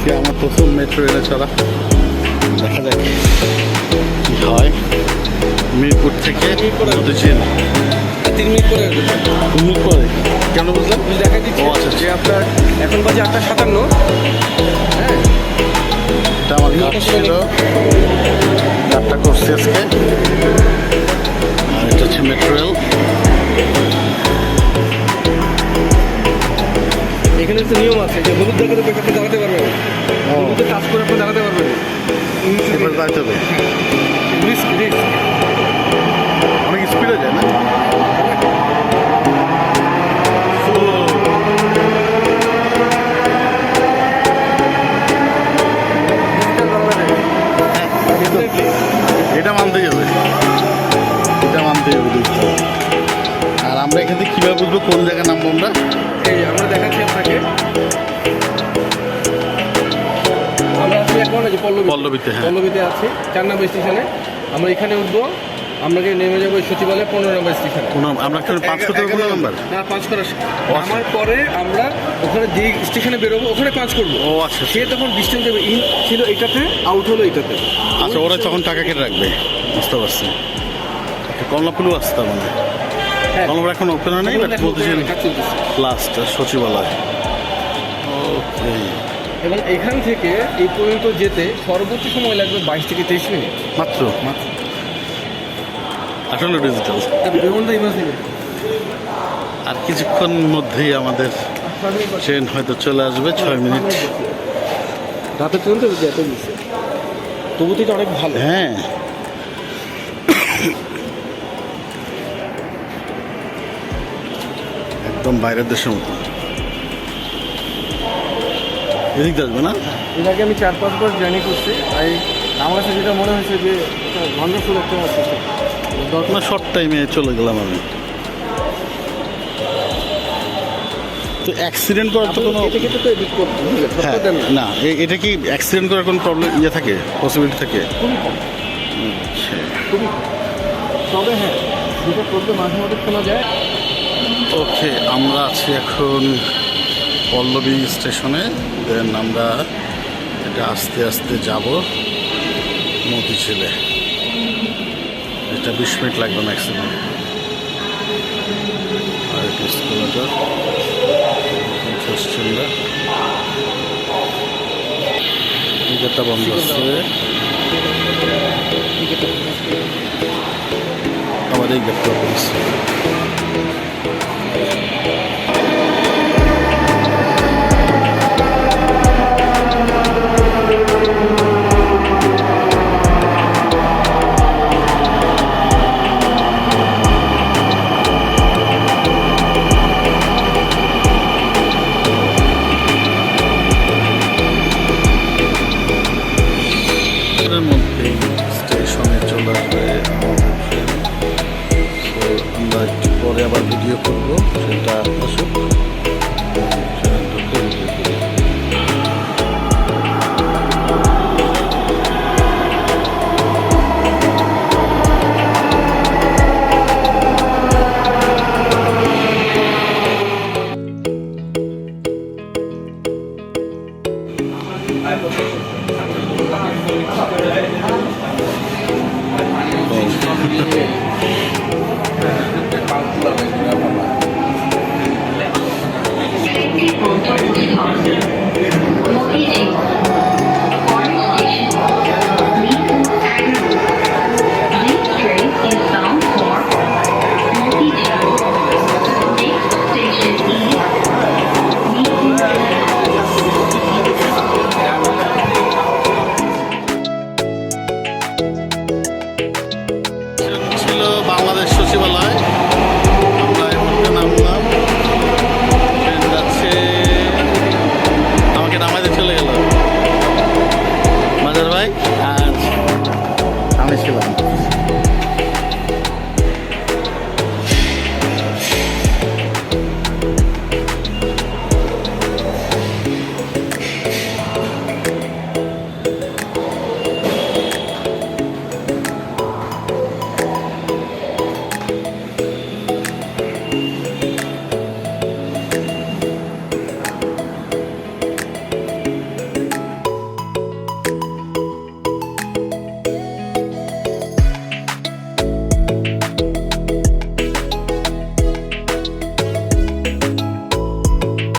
আজকে আমার প্রথম মেট্রো রেলে চলা। দেখা যাক কি হয়। মিরপুর থেকে কেন বুঝলাম? দেখাই দিচ্ছি। আচ্ছা যে আপনার এখন বাজে আটটা সাতান্ন। হ্যাঁ। এটা আমার ছিল। করছি আজকে। আর এটা হচ্ছে মেট্রো রেল এখানে একটা নিয়ম আছে যে হলুদ দেখাতে পেপারটা দাঁড়াতে পারবে ও। হলুদে কাজ করে আপনি দাঁড়াতে পারবেন এবার হবে। রিস্ক রিস্ক অনেক স্পিডে যায় না? এটা মানতেই হবে। এটা মানতেই হবে। হবে। আর আমরা এখান থেকে কীভাবে বুঝব কোন জায়গায় নামবো আমরা এই আমরা দেখাচ্ছি আপনাকে। আমরা আছি এখন যে পল্লবী পল্লবীতে, হ্যাঁ। পল্লবীতে আছি চার নম্বর স্টেশনে। আমরা এখানে উঠবো আপনাকে নেমে যাব সচিবালয় পনেরো নম্বর স্টেশনে। আমরা পাঁচ হবে নাম্বার? না পাঁচ করা আমার পরে আমরা ওখানে যে স্টেশনে বেরোবো ওখানে পাঁচ করব। ও আচ্ছা। সে তখন ডিস্টেন্স দেবে ইন ছিল এটাতে আউট হলো এটাতে। আচ্ছা ওরা তখন টাকা কেটে রাখবে বুঝতে পারছি। কমলাপুলও আসতে মানে। হ্যাঁ। কমলাপুর এখন ওপেন হয় নাই বাট বলতেছেন লাস্ট সচিবালয়। ওকে এবং এখান থেকে এই পর্যন্ত যেতে সর্বোচ্চ সময় লাগবে বাইশ থেকে তেইশ মিনিট। মাত্র? আসলে ডিজিটাল আর কিছুক্ষণ মধ্যেই আমাদের ট্রেন হয়তো চলে আসবে ছয় মিনিট। রাতে ট্রেন তো এত তবু তো এটা অনেক ভালো। হ্যাঁ। একদম বাইরের দেশের মতো। এদিক আসবে না? এর আগে আমি চার পাঁচবার জার্নি করছি। তাই আমার কাছে যেটা মনে হয়েছে যে ওয়ান্ডারফুল একটা সিস্টেম দরকার। না শর্ট টাইমে চলে গেলাম আমি। তো অ্যাক্সিডেন্ট করার তো কোনো হ্যাঁ না এটা কি অ্যাক্সিডেন্ট করার কোনো প্রবলেম ইয়ে থাকে? পসিবিলিটি থাকে? আচ্ছা। তবে হ্যাঁ যেটা করতে মাঝে মাঝে শোনা যায় ওকে, আমরা আছি এখন পল্লবী স্টেশনে। দেন আমরা এটা আস্তে আস্তে যাব মতিঝিলে। এটা বিশ মিনিট লাগবে ম্যাক্সিমাম আর একুশ কিলোমিটার গেটটা বন্ধ আছে। আবার এই গেটটা ওপেন